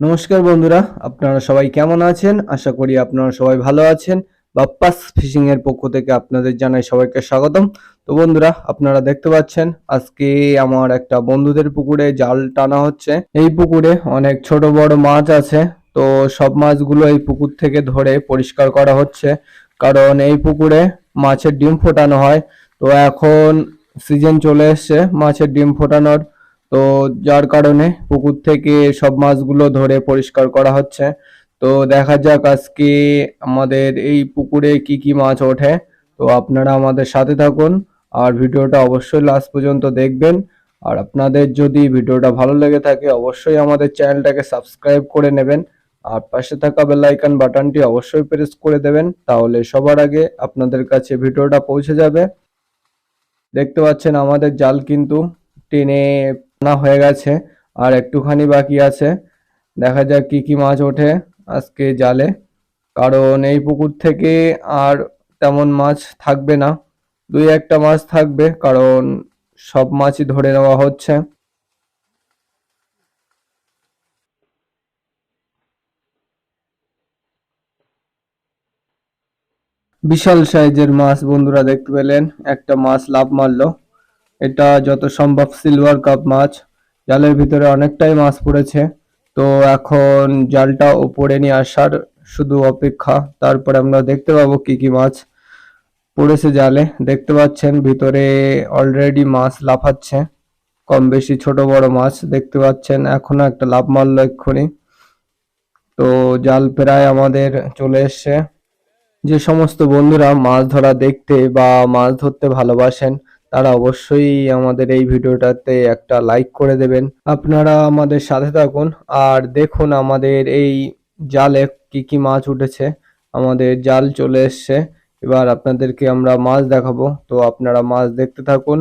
নমস্কার বন্ধুরা, আপনারা সবাই কেমন আছেন? আশা করি আপনারা সবাই ভালো আছেন। বাপ্পাস ফিশিং এর পক্ষ থেকে আপনাদের জানাই সবাইকে স্বাগতম। তো বন্ধুরা, আপনারা দেখতে পাচ্ছেন, আজকে আমার একটা বন্ধুদের পুকুরে জাল টানা হচ্ছে। এই পুকুরে অনেক ছোট বড় মাছ আছে, তো সব মাছগুলো এই পুকুর থেকে ধরে পরিষ্কার করা হচ্ছে। কারণ এই পুকুরে মাছের ডিম ফোটানো হয়, তো এখন সিজন চলে এসছে মাছের ডিম ফোটানোর। তো যার কারণে পুকুর থেকে সব মাছগুলো ধরে পরিষ্কার করা হচ্ছে। তো দেখা যাক আজকে আমাদের এই পুকুরে কি কি মাছ ওঠে। তো আপনারা আমাদের সাথে থাকুন আর ভিডিওটা অবশ্যই লাস্ট পর্যন্ত দেখবেন। আর আপনাদের যদি ভিডিওটা ভালো লেগে থাকে অবশ্যই আমাদের চ্যানেলটাকে সাবস্ক্রাইব করে নেবেন। আর পাশে থাকা বেলাইকান বাটনটি অবশ্যই প্রেস করে দেবেন তাহলে সবার আগে আপনাদের কাছে ভিডিওটা পৌঁছে যাবে। দেখতে পাচ্ছেন আমাদের জাল কিন্তু টেনে আনা হয়ে গেছে। আর একটুখানি বাকি আছে। দেখা যাক কি কি মাছ ওঠে আজকে জালে। কারণ এই পুকুর থেকে আর তেমন মাছ থাকবে না। দুই একটা মাছ থাকবে, কারণ সব মাছই ধরে নেওয়া হচ্ছে। বিশাল সাইজের মাছ বন্ধুরা দেখতে পেলেন। একটা মাছ লাভ মারলো। এটা যত সম্ভব সিলভার কাপ মাছ, জালের ভিতরে অনেকটাই মাছ পড়েছে। তো এখন জালটা ওপরে নিয়ে আসার শুধু অপেক্ষা, তারপরে আমরা দেখতে পাবো কি কি মাছ পড়েছে জালে। দেখতে পাচ্ছেন, ভিতরে অলরেডি মাছ লাফাচ্ছে, কম বেশি ছোট বড় মাছ দেখতে পাচ্ছেন, এখনও একটা লাভ মারলো এক্ষুনি। তো জাল প্রায় আমাদের চলে এসছে। যে সমস্ত বন্ধুরা মাছ ধরা দেখতে বা মাছ ধরতে ভালোবাসেন তারা অবশ্যই আমাদের এই ভিডিওটাতে একটা লাইক করে দেবেন। আপনারা আমাদের সাথে থাকুন আর দেখুন আমাদের এই জালে কি কি মাছ উঠেছে। আমাদের জাল চলে এসছে। এবার আপনাদেরকে আমরা মাছ দেখাবো। তো আপনারা মাছ দেখতে থাকুন।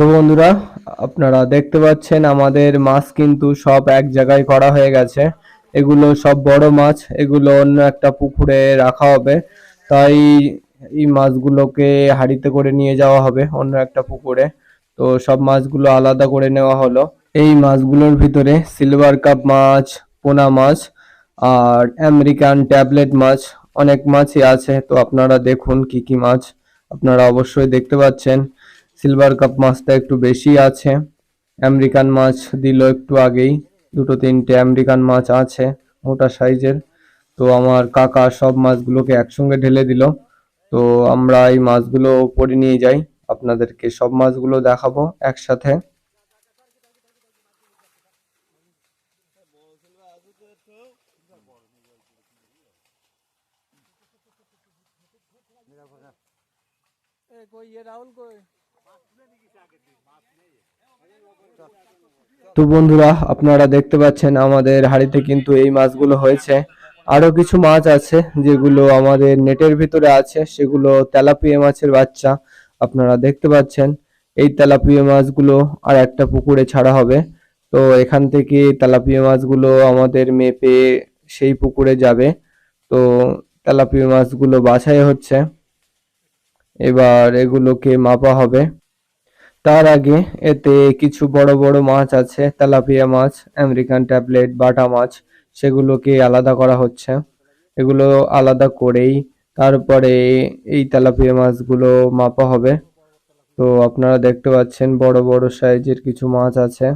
তো বন্ধুরা, আপনারা দেখতে পাচ্ছেন আমাদের মাছ কিন্তু সব এক জায়গায় করা হয়ে গেছে। এগুলো সব বড় মাছ, এগুলো অন্য একটা পুকুরে রাখা হবে। তাই এই মাছগুলোকে হাঁড়িতে করে নিয়ে যাওয়া হবে অন্য একটা পুকুরে। তো সব মাছগুলো আলাদা করে নেওয়া হলো। এই মাছগুলোর ভিতরে সিলভার কাপ মাছ, পোনা মাছ আর আমেরিকান ট্যাবলেট মাছ অনেক মাছই আছে। তো আপনারা দেখুন কি কি মাছ আপনারা অবশ্যই দেখতে পাচ্ছেন। সিলভার কাপ মাছটা একটু বেশি আছে। আমেরিকান মাছ দিল একটু আগেই। দুটো তিনটে আমেরিকান মাছ আছে মোটা সাইজের। তো আমার কাকা সব মাছগুলোকে একসঙ্গে ঢেলে দিল। তো আমরা এই মাছগুলো পরে নিয়ে যাই। আপনাদেরকে সব মাছগুলো দেখাবো একসাথে। কই রাহুল কই? তো বন্ধুরা, আপনারা দেখতে পাচ্ছেন আমাদের হাড়িতে কিন্তু এই মাছগুলো হয়েছে। আরও কিছু মাছ আছে যেগুলো আমাদের নেটের ভিতরে আছে, সেগুলো তেলাপিয়া মাছের বাচ্চা, আপনারা দেখতে পাচ্ছেন। এই তেলাপিয়া মাছগুলো আর একটা পুকুরে ছাড়া হবে। তো এখান থেকে তেলাপিয়া মাছগুলো আমাদের মেপে সেই পুকুরে যাবে। তো তেলাপিয়া মাছগুলো বাছাই হচ্ছে। এবার এগুলোকে মাপা হবে। তার আগে এতে কিছু বড় বড় মাছ আছে, তেলাপিয়া মাছ, আমেরিকান ট্যাবলেট, বাটা মাছ, সেগুলোকে আলাদা করা হচ্ছে। এগুলো আলাদা করেই তারপরে এই তেলাপিয়া মাছগুলো মাপা হবে। তো আপনারা দেখতে পাচ্ছেন বড় বড় সাইজের কিছু মাছ আছে।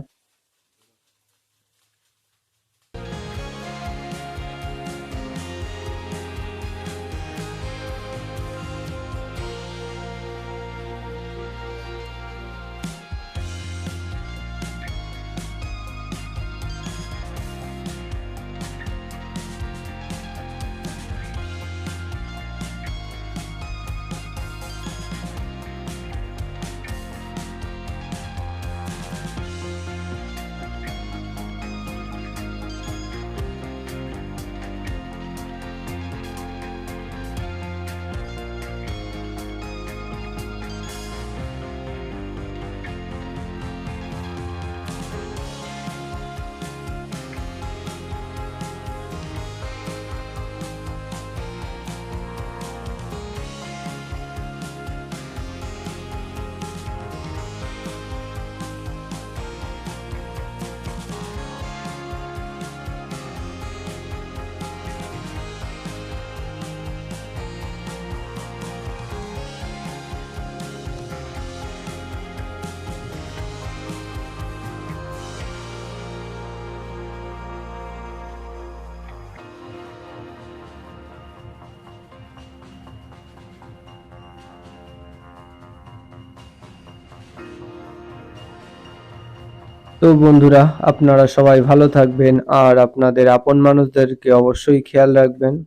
তো বন্ধুরা আপনারা সবাই ভালো থাকবেন আর আপনাদের আপন মানুষদেরকে অবশ্যই খেয়াল রাখবেন।